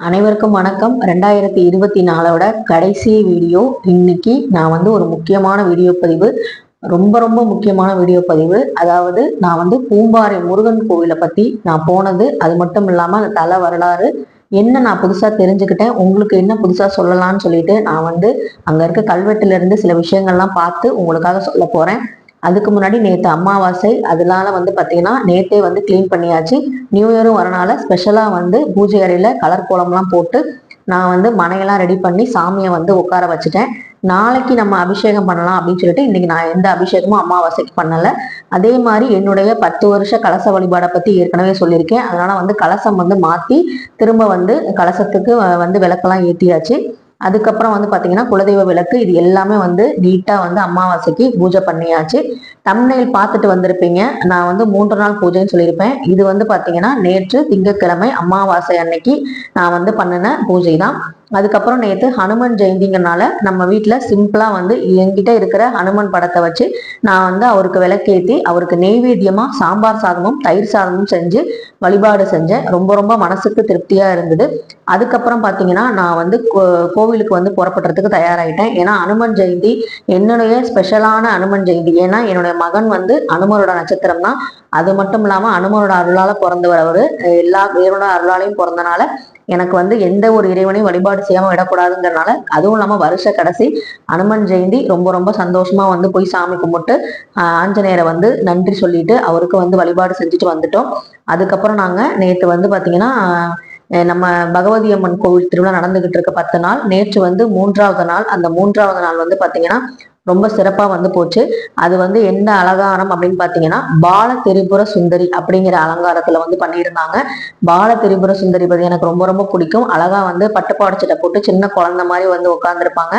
அனைவருக்கும் வணக்கம். ரெண்டாயிரத்தி இருபத்தி நாலோட கடைசி வீடியோ. இன்னைக்கு நான் வந்து ஒரு முக்கியமான வீடியோ பதிவு. ரொம்ப ரொம்ப முக்கியமான வீடியோ பதிவு. அதாவது நான் வந்து பூம்பாறை முருகன் கோவிலை பற்றி நான் போனது. அது மட்டும் இல்லாமல் அந்த தல வரலாறு. என்ன நான் புதுசாக தெரிஞ்சுக்கிட்டேன். உங்களுக்கு என்ன புதுசாக சொல்லலாம்னு சொல்லிட்டு நான் வந்து அங்கே இருக்க கல்வெட்டுலேருந்து சில விஷயங்கள்லாம் பார்த்து உங்களுக்காக சொல்ல போகிறேன் அதுக்கு முன்னாடி நேற்று அமாவாசை அதனால வந்து பார்த்தீங்கன்னா நேற்றே வந்து க்ளீன் பண்ணியாச்சு. நியூ இயரும் வரனால ஸ்பெஷலாக வந்து பூஜை அறையில் கலர் கோலம்லாம் போட்டு நான் வந்து மனையெல்லாம் ரெடி பண்ணி சாமியை வந்து உட்கார வச்சுட்டேன். நாளைக்கு நம்ம அபிஷேகம் பண்ணலாம் அப்படின்னு சொல்லிட்டு இன்னைக்கு நான் எந்த அபிஷேகமும் அமாவாசைக்கு பண்ணலை. அதே மாதிரி என்னுடைய பத்து வருஷ கலச வழிபாடை பற்றி ஏற்கனவே சொல்லியிருக்கேன். அதனால வந்து கலசம் வந்து மாற்றி திரும்ப வந்து கலசத்துக்கு வந்து விளக்கெல்லாம் ஏற்றியாச்சு அதுக்கப்புறம் வந்து பாத்தீங்கன்னா குலதெய்வ விளக்கு இது எல்லாமே வந்து நீட்டா வந்து அமாவாசைக்கு பூஜை பண்ணியாச்சு. தம்னையில் பார்த்துட்டு வந்திருப்பீங்க. நான் வந்து மூன்று நாள் பூஜைன்னு சொல்லியிருப்பேன். இது வந்து பாத்தீங்கன்னா நேற்று திங்கக்கிழமை அமாவாசை அன்னைக்கு நான் வந்து பண்ணின பூஜை தான். அதுக்கப்புறம் நேற்று ஹனுமன் ஜெயந்திங்கிறனால நம்ம வீட்டில் சிம்பிளாக வந்து என்கிட்ட இருக்கிற ஹனுமன் படத்தை வச்சு நான் வந்து அவருக்கு விளக்கேற்றி அவருக்கு நெய்வேத்தியமாக சாம்பார் சாதமும் தயிர் சாதமும் செஞ்சு வழிபாடு செஞ்சேன். ரொம்ப ரொம்ப மனசுக்கு திருப்தியாக இருந்தது. அதுக்கப்புறம் பார்த்தீங்கன்னா நான் வந்து கோவிலுக்கு வந்து புறப்படுறதுக்கு தயாராகிட்டேன் ஏன்னா அனுமன் ஜெயந்தி என்னுடைய ஸ்பெஷலான அனுமன் ஜெயந்தி. ஏன்னா என்னுடைய மகன் வந்து அனுமரோட நட்சத்திரம் தான் அது மட்டும் இல்லாமல் அனுமரோட அருளால் பிறந்தவர் அவர். எல்லா வேரோட அருளாலையும் பிறந்தனால எனக்கு வந்து எந்த ஒரு இறைவனையும் வழிபாடு செய்யாம விடக்கூடாதுங்கிறனால அதுவும் இல்லாம வருஷ கடைசி அனுமன் ஜெயந்தி ரொம்ப ரொம்ப சந்தோஷமா வந்து போய் சாமி கும்பிட்டு ஆஞ்சநேயரை வந்து நன்றி சொல்லிட்டு அவருக்கு வந்து வழிபாடு செஞ்சுட்டு வந்துட்டோம். அதுக்கப்புறம் நாங்க நேற்று வந்து பாத்தீங்கன்னா நம்ம பகவதி அம்மன் கோவில் திருவிழா நடந்துகிட்டு இருக்க பத்து நாள். நேற்று வந்து மூன்றாவது நாள். அந்த மூன்றாவது நாள் வந்து பாத்தீங்கன்னா ரொம்ப சிறப்பாக வந்து போச்சு. அது வந்து என்ன அலங்காரம் அப்படின்னு பார்த்தீங்கன்னா பால திரிபுர சுந்தரி அப்படிங்கிற அலங்காரத்தில் வந்து பண்ணியிருந்தாங்க. பால திரிபுர சுந்தரி பற்றி எனக்கு ரொம்ப ரொம்ப பிடிக்கும். அழகாக வந்து பட்டுப்பாடச்சிட்ட போட்டு சின்ன குழந்த மாதிரி வந்து உட்காந்துருப்பாங்க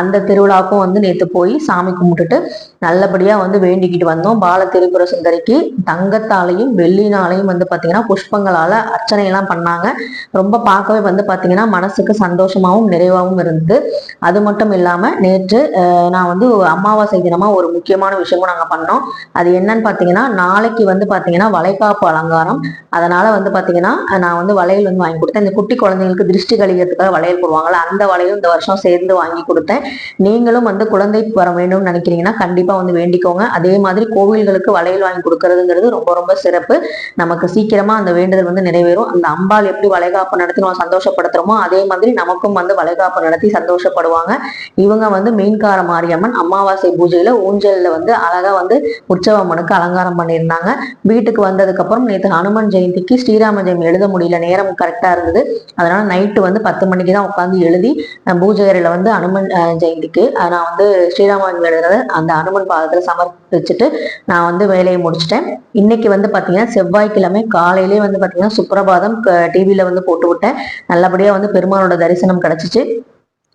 அந்த திருவிழாவுக்கும் வந்து நேற்று போய் சாமி கும்பிட்டுட்டு நல்லபடியாக வந்து வேண்டிக்கிட்டு வந்தோம். பால திரிபுர சுந்தரிக்கு தங்கத்தாலையும் வெள்ளினாலையும் வந்து பார்த்தீங்கன்னா புஷ்பங்களால் அர்ச்சனையெல்லாம் பண்ணாங்க. ரொம்ப பார்க்கவே வந்து பார்த்தீங்கன்னா மனசுக்கு சந்தோஷமாகவும் நிறைவாகவும் இருந்தது. அது மட்டும் இல்லாமல் நேற்று நான் வந்து அமாவாசை தினமா ஒரு முக்கியமான விஷயமும் நாங்க பண்ணோம். அது என்னன்னு பாத்தீங்கன்னா நாளைக்கு வந்து பாத்தீங்கன்னா வளைகாப்பு அலங்காரம். அதனால வந்து பாத்தீங்கன்னா நான் வந்து வளையல் வந்து வாங்கி கொடுத்தேன். இந்த குட்டி குழந்தைங்களுக்கு திருஷ்டி கழிக்கிறதுக்காக வளையல் போடுவாங்கல்ல அந்த வளையலும் இந்த வருஷம் சேர்ந்து வாங்கி கொடுத்தேன். நீங்களும் வந்து குழந்தை வர வேண்டும்னு நினைக்கிறீங்கன்னா கண்டிப்பா வந்து வேண்டிக்கோங்க. அதே மாதிரி கோவில்களுக்கு வளையல் வாங்கி கொடுக்கறதுங்கிறது ரொம்ப ரொம்ப சிறப்பு. நமக்கு சீக்கிரமா அந்த வேண்டுதல் வந்து நிறைவேறும். அந்த அம்பாள் எப்படி வளைகாப்பு நடத்தி நம்ம சந்தோஷப்படுத்துறோமோ அதே மாதிரி நமக்கும் வந்து வளைகாப்பு நடத்தி சந்தோஷப்படுவாங்க. இவங்க வந்து மீன்கார மாரியம்மன் அமாவாசை பூஜையில ஊஞ்சல்ல வந்து அழகா வந்து உற்சவம்மனுக்கு அலங்காரம் பண்ணியிருந்தாங்க. வீட்டுக்கு வந்ததுக்கு அப்புறம் நேற்று ஹனுமன் ஜெயந்திக்கு ஸ்ரீராம ஜெயம் எழுத முடியல. நேரம் கரெக்டா இருந்தது. அதனால நைட்டு வந்து பத்து மணிக்கு தான் உட்காந்து எழுதி பூஜை அறையில வந்து அனுமன் ஜெயந்திக்கு நான் வந்து ஸ்ரீராமன் எழுதுறத அந்த அனுமன் பாதத்துல சமர்ப்பிச்சுட்டு நான் வந்து வேலையை முடிச்சிட்டேன். இன்னைக்கு வந்து பாத்தீங்கன்னா செவ்வாய்க்கிழமை காலையிலேயே வந்து பாத்தீங்கன்னா சுப்பிரபாதம் டிவியில வந்து போட்டு விட்டேன். நல்லபடியா வந்து பெருமானோட தரிசனம் கிடைச்சிச்சு.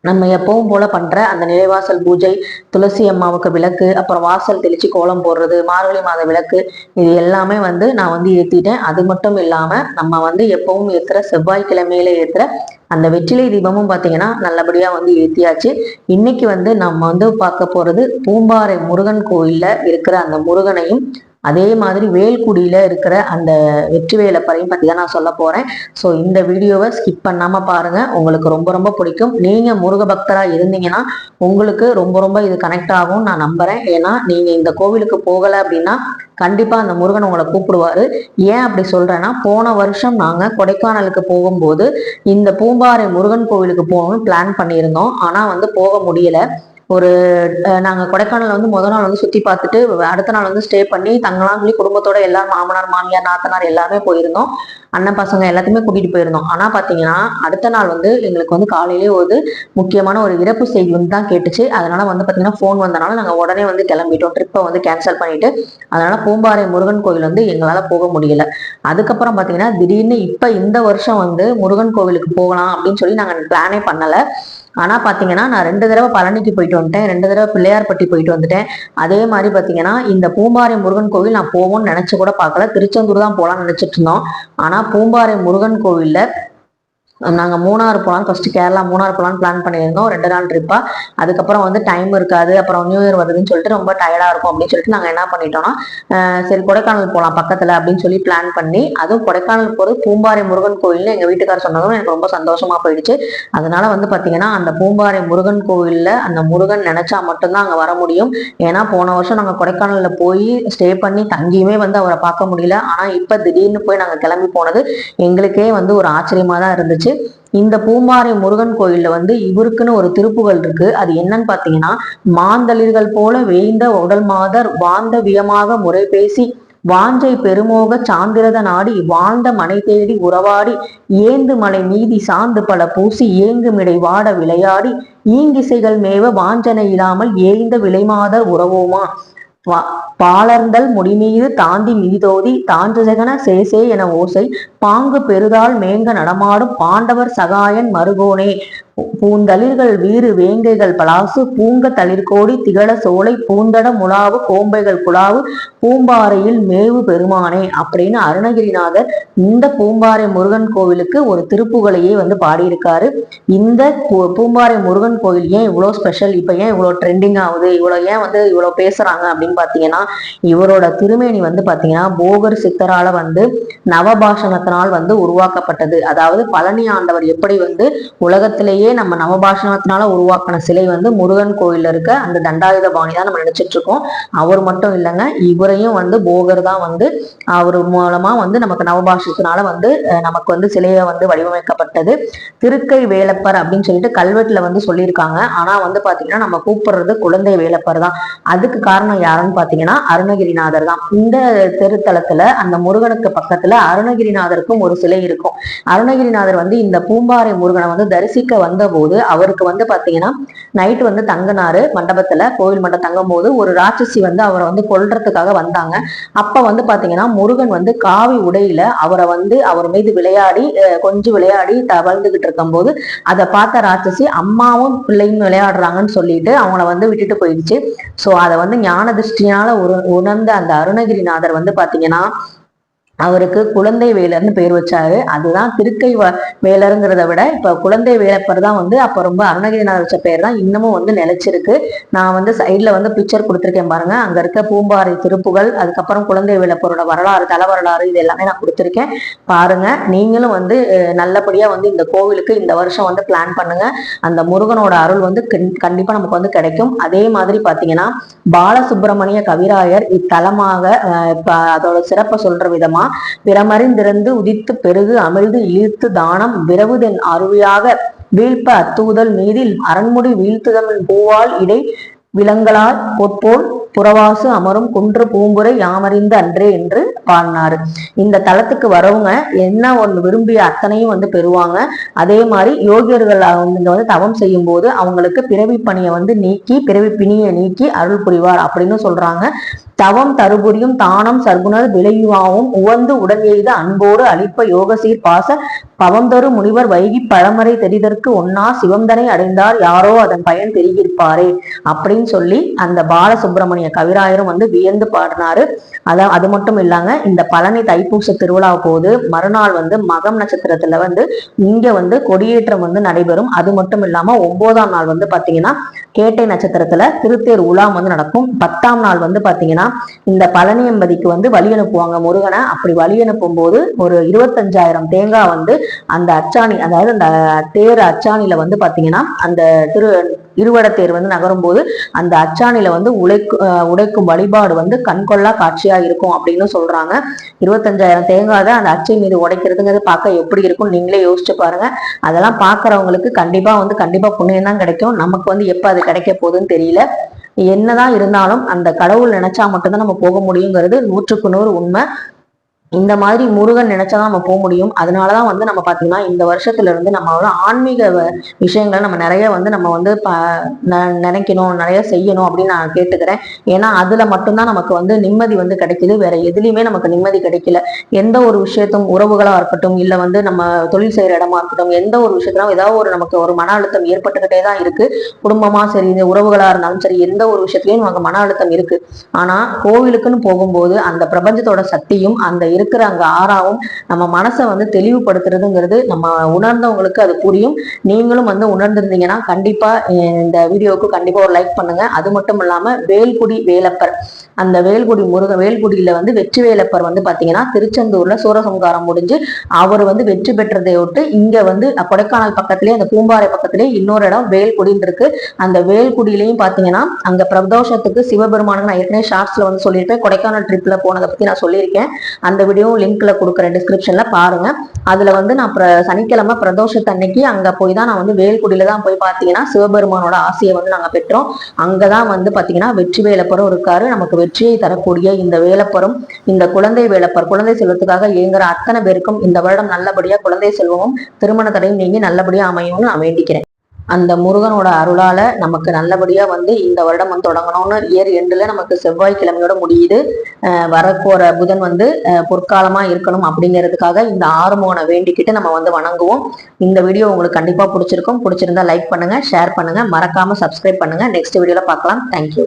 நம்ம எப்பவும் போல பண்ற அந்த நிலைவாசல் பூஜை துளசி அம்மாவுக்கு விளக்கு அப்புறம் வாசல் தெளிச்சு கோலம் போடுறது மார்கழி மாத விளக்கு இது எல்லாமே வந்து நான் வந்து ஏத்திட்டேன். அது மட்டும் இல்லாம நம்ம வந்து எப்பவும் ஏத்துற செவ்வாய்க்கிழமையில ஏத்துற அந்த வெற்றிலை தீபமும் பார்த்தீங்கன்னா நல்லபடியா வந்து ஏத்தியாச்சு. இன்னைக்கு வந்து நம்ம வந்து பார்க்க போறது பூம்பாறை முருகன் கோயில்ல இருக்கிற அந்த முருகனையும் அதே மாதிரி வேல்குடியில் இருக்கிற அந்த வெற்றி வேலைப்பறையும் பற்றி தான் நான் சொல்ல போகிறேன் ஸோ இந்த வீடியோவை ஸ்கிப் பண்ணாமல் பாருங்கள் உங்களுக்கு ரொம்ப ரொம்ப பிடிக்கும். நீங்கள் முருக பக்தராக இருந்தீங்கன்னா உங்களுக்கு ரொம்ப ரொம்ப இது கனெக்ட் ஆகும் நான் நம்புகிறேன் ஏன்னா நீங்கள் இந்த கோவிலுக்கு போகலை அப்படின்னா கண்டிப்பாக அந்த முருகன் உங்களை கூப்பிடுவாரு. ஏன் அப்படி சொல்கிறேன்னா போன வருஷம் நாங்கள் கொடைக்கானலுக்கு போகும்போது இந்த பூம்பாறை முருகன் கோவிலுக்கு போகணும்னு பிளான் பண்ணியிருந்தோம். ஆனால் வந்து போக முடியல. ஒரு நாங்கள் கொடைக்கானல் வந்து முதல் நாள் வந்து சுற்றி பார்த்துட்டு அடுத்த நாள் வந்து ஸ்டே பண்ணி தங்கலாம் சொல்லி குடும்பத்தோட எல்லாரும் மாமனார் மாமியார் நாத்தனார் எல்லாருமே போயிருந்தோம். அண்ணன் பசங்க எல்லாத்தையுமே கூட்டிட்டு போயிருந்தோம். ஆனா பாத்தீங்கன்னா அடுத்த நாள் வந்து எங்களுக்கு வந்து காலையிலேயே ஒரு முக்கியமான ஒரு இறப்பு செய்தி வந்து தான் கேட்டுச்சு. அதனால வந்து பாத்தீங்கன்னா ஃபோன் வந்தனால நாங்க உடனே வந்து கிளம்பிட்டோம். ட்ரிப்பை வந்து கேன்சல் பண்ணிட்டு அதனால பூம்பாறை முருகன் கோவில் வந்து எங்களால போக முடியல. அதுக்கப்புறம் பாத்தீங்கன்னா திடீர்னு இப்ப இந்த வருஷம் வந்து முருகன் கோவிலுக்கு போகலாம் அப்படின்னு சொல்லி நாங்க பிளானே பண்ணல. ஆனா பாத்தீங்கன்னா நான் ரெண்டு தடவை பழனிக்கு போயிட்டு வந்துட்டேன். ரெண்டு தடவை பிள்ளையார்பட்டி போயிட்டு வந்துட்டேன். அதே மாதிரி பாத்தீங்கன்னா இந்த பூம்பாறை முருகன் கோவில் நான் போவோம்னு நினைச்சு கூட பார்க்கல. திருச்செந்தூர் தான் போகலாம்னு நினைச்சிட்டு இருந்தோம். ஆனா பூம்பாறை முருகன் கோவிலில் நாங்கள் மூணார் போகலாம் ஃபர்ஸ்ட் கேரளா மூணார் போகலான்னு பிளான் பண்ணியிருந்தோம். ரெண்டு நாள் ட்ரிப்பா அதுக்கப்புறம் வந்து டைம் இருக்காது. அப்புறம் நியூ இயர் வருதுன்னு சொல்லிட்டு ரொம்ப டயர்டாக இருக்கும் அப்படின்னு சொல்லிட்டு நாங்கள் என்ன பண்ணிட்டோம்னா சரி கொடைக்கானல் போகலாம் பக்கத்தில் அப்படின்னு சொல்லி பிளான் பண்ணி அதுவும் கொடைக்கானல் போகிறது பூம்பாறை முருகன் கோயில்னு எங்கள் வீட்டுக்காரர் சொன்னதும் எனக்கு ரொம்ப சந்தோஷமா போயிடுச்சு. அதனால வந்து பார்த்தீங்கன்னா அந்த பூம்பாறை முருகன் கோயிலில் அந்த முருகன் நினைச்சா மட்டும்தான் அங்கே வர முடியும். ஏன்னா போன வருஷம் நாங்கள் கொடைக்கானலில் போய் ஸ்டே பண்ணி தங்கியுமே வந்து அவரை பார்க்க முடியல. ஆனால் இப்போ திடீர்னு போய் நாங்கள் கிளம்பி போனது எங்களுக்கே வந்து ஒரு ஆச்சரியமா தான் இருந்துச்சு. இருந்துச்சு இந்த பூம்பாறை முருகன் கோயில்ல வந்து இவருக்குன்னு ஒரு திருப்புகள் இருக்கு. அது என்னன்னு பாத்தீங்கன்னா மாந்தளிர்கள் போல வேய்ந்த உடல் மாதர் வாந்த வியமாக முறை பேசி வாஞ்சை பெருமோக சாந்திரத நாடி வாழ்ந்த மனை தேடி உறவாடி ஏந்து மலை மீதி சாந்து பல பூசி ஏங்குமிடை வாட விளையாடி ஈங்கிசைகள் மேவ வாஞ்சனை இல்லாமல் ஏய்ந்த விலைமாதர் உறவோமா? பாலர்ந்தல் முடிமீது தாந்தி மீதோதி தாஞ்சசகன சேசே என ஓசை பாங்கு பெருதால் மேங்க நடமாடும் பாண்டவர் சகாயன் மருகோனே. பூந்தளிர்கள் வீறு வேங்கைகள் பலாசு பூங்க தளிர்கோடி திகழ சோலை பூந்தட முலாவு கோம்பைகள் குழாவு பூம்பாறையில் மேவு பெருமானே அப்படின்னு அருணகிரிநாதர் இந்த பூம்பாறை முருகன் கோவிலுக்கு ஒரு திருப்புகளையே வந்து பாடியிருக்காரு. இந்த பூம்பாறை முருகன் கோவில் ஏன் இவ்வளோ ஸ்பெஷல் இப்போ ஏன் இவ்வளோ ட்ரெண்டிங் ஆகுது? இவ்வளோ ஏன் வந்து இவ்வளோ பேசுறாங்க அப்படின்னு பார்த்தீங்கன்னா இவரோட திருமேனி வந்து பார்த்தீங்கன்னா போகர் சித்தரால வந்து நவபாஷணத்தினால் நாள் வந்து உருவாக்கப்பட்டது. அதாவது பழனி ஆண்டவர் எப்படி வந்து உலகத்திலேயே நம்ம நவபாஷணத்தினால உருவாக்கின சிலை வந்து முருகன் கோயில்ல இருக்க அந்த தண்டாயுத பாணி தான் நம்ம நினைச்சிட்டு இருக்கோம் அவர் மட்டும் இல்லைங்க இவரையும் வந்து போகர் தான் வந்து அவர் மூலமா வந்து நமக்கு நவபாஷத்தினால வந்து நமக்கு வந்து சிலையை வந்து வடிவமைக்கப்பட்டது. திருக்கை வேலப்பர் அப்படின்னு சொல்லிட்டு கல்வெட்டுல வந்து சொல்லியிருக்காங்க. ஆனா வந்து பாத்தீங்கன்னா நம்ம கூப்பிடுறது குழந்தை வேலப்பர் தான். அதுக்கு காரணம் யாருன்னு பாத்தீங்கன்னா அருணகிரிநாதர் தான். இந்த தெருத்தலத்துல அந்த முருகனுக்கு பக்கத்துல அருணகிரிநாதர் அருணகிரிநாதருக்கும் ஒரு சிலை இருக்கும். அருணகிரிநாதர் வந்து இந்த பூம்பாறை முருகனை வந்து தரிசிக்க வந்தபோது அவருக்கு வந்து பாத்தீங்கன்னா நைட் வந்து தங்கினாரு. மண்டபத்துல கோவில் மண்டபம் தங்கும் போது ஒரு ராட்சசி வந்து அவரை வந்து கொல்றதுக்காக வந்தாங்க. அப்ப வந்து பாத்தீங்கன்னா முருகன் வந்து காவி உடையில அவரை வந்து அவர் மீது விளையாடி கொஞ்சம் விளையாடி தவழ்ந்துகிட்டு இருக்கும்போது அதை பார்த்த ராட்சசி அம்மாவும் பிள்ளையும் விளையாடுறாங்கன்னு சொல்லிட்டு அவங்கள வந்து விட்டுட்டு போயிடுச்சு. ஸோ அதை வந்து ஞான திருஷ்டியால உணர்ந்த அந்த அருணகிரிநாதர் வந்து பாத்தீங்கன்னா அவருக்கு குழந்தை வேலர்னு பேர் வச்சாரு. அதுதான் திருக்கை வ- வேலருங்கிறத விட இப்ப குழந்தை வேலப்பர் தான் வந்து அப்ப ரொம்ப அருணகிரிநாதர் வச்ச பேர் தான் இன்னமும் வந்து நிலைச்சிருக்கு. நான் வந்து சைட்ல வந்து பிக்சர் கொடுத்துருக்கேன் பாருங்க. அங்க இருக்க பூம்பாறை திருப்புகள் அதுக்கப்புறம் குழந்தை வேலப்பரோட வரலாறு தல வரலாறு இது எல்லாமே நான் கொடுத்துருக்கேன். பாருங்க நீங்களும் வந்து நல்லபடியா வந்து இந்த கோவிலுக்கு இந்த வருஷம் வந்து பிளான் பண்ணுங்க. அந்த முருகனோட அருள் வந்து கண்- கண்டிப்பா நமக்கு வந்து கிடைக்கும். அதே மாதிரி பாத்தீங்கன்னா பாலசுப்பிரமணிய கவிராயர் இத்தலமாக அதோட சிறப்பை சொல்ற விதமா பிறமறிந்திருந்து உதித்து பெருகு அமிழ்து இழுத்து தானம் விரவுதென் அருவியாக வீழ்ப்ப அத்தூதல் மீதில் அரண்முடி வீழ்த்துதமின் பூவால் இடை விலங்களால் பொற்போல் புறவாசு அமரும் குன்று பூம்புரை யாமறிந்த அன்றே என்று பாடினாரு. இந்த தலத்துக்கு வரவங்க என்ன ஒன்று விரும்பிய அத்தனையும் வந்து பெறுவாங்க. அதே மாதிரி யோகியர்கள் இங்க வந்து தவம் செய்யும் போது அவங்களுக்கு பிறவி பணியை வந்து நீக்கி பிறவி பிணியை நீக்கி அருள் புரிவார் அப்படின்னு சொல்றாங்க. தவம் தருபுரியும் தானம் சர்க்குணர் விளைவாவும் உவந்து உடன் எய்த அன்போடு அளிப்ப யோகசீர் பாச பவந்தரு முனிவர் வைகி பழமறை தெரிதற்கு ஒன்னா சிவந்தனை அடைந்தார் யாரோ அதன் பயன் தெரிவிப்பாரே அப்படின்னு சொல்லி அந்த பாலசுப்பிரமணிய கவிராயரும் வந்து வியந்து பாடினாரு. அதான் அது மட்டும் இல்லாங்க இந்த பழனி தைப்பூச திருவிழா போது மறுநாள் வந்து மகம் நட்சத்திரத்துல வந்து இங்க வந்து கொடியேற்றம் வந்து நடைபெறும். அது மட்டும் இல்லாம ஒன்பதாம் நாள் வந்து பாத்தீங்கன்னா கேட்டை நட்சத்திரத்துல திருத்தேர் உலாம் வந்து நடக்கும். பத்தாம் நாள் வந்து பாத்தீங்கன்னா இந்த பழனி எம்பதிக்கு வந்து வழி அனுப்புவாங்க முருகனை. அப்படி வழி அனுப்பும் போது ஒரு இருபத்தஞ்சாயிரம் தேங்காய் வந்து அந்த அச்சாணி அதாவது அந்த தேர் அச்சாணியில வந்து பாத்தீங்கன்னா அந்த திரு இருவடத்தேர் வந்து நகரும் போது அந்த அச்சாணியில வந்து உழைக்கு உடைக்கும் வழிபாடு வந்து கண்கொள்ளா காட்சியா இருக்கும் அப்படின்னு சொல்றாங்க. இருபத்தஞ்சாயிரம் தேங்காய் அந்த அச்சை மீது உடைக்கிறதுங்கிறது பார்க்க எப்படி இருக்கும் நீங்களே யோசிச்சு பாருங்க. அதெல்லாம் பாக்குறவங்களுக்கு கண்டிப்பா வந்து கண்டிப்பா புண்ணியம் தான் கிடைக்கும். நமக்கு வந்து எப்ப அது கிடைக்க போகுதுன்னு தெரியல. என்னதான் இருந்தாலும் அந்த கடவுள் நினைச்சா மட்டும்தான் நம்ம போக முடியுங்கிறது நூற்றுக்கு நூறு உண்மை. இந்த மாதிரி முருகன் நினைச்சாதான் நம்ம போக முடியும். அதனாலதான் வந்து நம்ம பாத்தீங்கன்னா இந்த வருஷத்துல இருந்து நம்ம வந்து ஆன்மீக வ- விஷயங்களை நம்ம நிறைய வந்து நம்ம வந்து ப- ந- நினைக்கணும் நிறைய செய்யணும் அப்படின்னு நான் கேட்டுக்கிறேன். ஏன்னா அதுல மட்டும்தான் நமக்கு வந்து நிம்மதி வந்து கிடைக்குது. வேற எதுலையுமே நமக்கு நிம்மதி கிடைக்கல. எந்த ஒரு விஷயத்தும் உறவுகளா இருக்கட்டும் இல்ல வந்து நம்ம தொழில் செய்யற இடமா இருக்கட்டும் எந்த ஒரு விஷயத்திலும் ஏதாவது ஒரு நமக்கு ஒரு மன அழுத்தம் ஏற்பட்டுக்கிட்டே தான் இருக்கு. குடும்பமா சரி இந்த உறவுகளா இருந்தாலும் சரி எந்த ஒரு விஷயத்திலயும் நமக்கு மன அழுத்தம் இருக்கு. ஆனா கோவிலுக்குன்னு போகும்போது அந்த பிரபஞ்சத்தோட சக்தியும் அந்த இரு இருக்கிற அங்க ஆறாவும் நம்ம மனசை வந்து தெளிவுபடுத்துறதுங்கிறது நம்ம உணர்ந்தவங்களுக்கு அது புரியும். நீங்களும் வந்து உணர்ந்திருந்தீங்கன்னா கண்டிப்பா இந்த வீடியோவுக்கு கண்டிப்பா ஒரு லைக் பண்ணுங்க. அது மட்டும் இல்லாம வேல்குடி வேலப்பர். அந்த வேல்குடி முருக வேல்குடியில வந்து வெற்றி வேலப்பர் வந்து பாத்தீங்கன்னா திருச்செந்தூர்ல சூரசம்காரம் முடிஞ்சு அவர் வந்து வெற்றி பெற்றதை விட்டு இங்க வந்து கொடைக்கானல் பக்கத்திலேயே அந்த பூம்பாறை பக்கத்திலேயே இன்னொரு இடம் வேல்குடின்னு இருக்கு. அந்த வேல்குடியிலையும் பாத்தீங்கன்னா அங்க பிரதோஷத்துக்கு சிவபெருமானுக்கு நான் ஏற்கனவே ஷார்ட்ஸ்ல வந்து சொல்லியிருப்பேன் கொடைக்கானல் ட்ரிப்ல போனதை பத்தி நான் சொல்லியிருக்கேன். அந்த வீடியோவும் லிங்க்ல கொடுக்குறேன் டிஸ்கிரிப்ஷன்ல பாருங்க. அதுல வந்து நான் பிர- சனிக்கிழமை பிரதோஷத்தன்னைக்கு அங்க போய் தான் நான் வந்து வேல்குடியில தான் போய் பாத்தீங்கன்னா சிவபெருமானோட ஆசையை வந்து நாங்க பெற்றோம். அங்கதான் வந்து பாத்தீங்கன்னா வெற்றி வேலப்பரும் இருக்காரு. நமக்கு வெற்றியை தரக்கூடிய இந்த வேலப்பரும் இந்த குழந்தை வேலைப்பர் குழந்தை செல்வத்துக்காக இயங்குற அத்தனை பேருக்கும் இந்த வருடம் நல்லபடியா குழந்தை செல்வமும் திருமண தடையும் நீங்கி நல்லபடியா அமையும்னு நான் வேண்டிக்கிறேன். அந்த முருகனோட அருளால நமக்கு நல்லபடியா வந்து இந்த வருடம் வந்து தொடங்கணும்னு இயர் எண்டுல நமக்கு செவ்வாய்க்கிழமையோட முடியுது. வரப்போற புதன் வந்து பொற்காலமா இருக்கணும் அப்படிங்கிறதுக்காக இந்த ஆறுமோனை வேண்டிக்கிட்டு நம்ம வந்து வணங்குவோம். இந்த வீடியோ உங்களுக்கு கண்டிப்பா பிடிச்சிருக்கும். பிடிச்சிருந்தா லைக் பண்ணுங்க ஷேர் பண்ணுங்க. மறக்காம சப்ஸ்கிரைப் பண்ணுங்க. நெக்ஸ்ட் வீடியோல பார்க்கலாம். தேங்க்யூ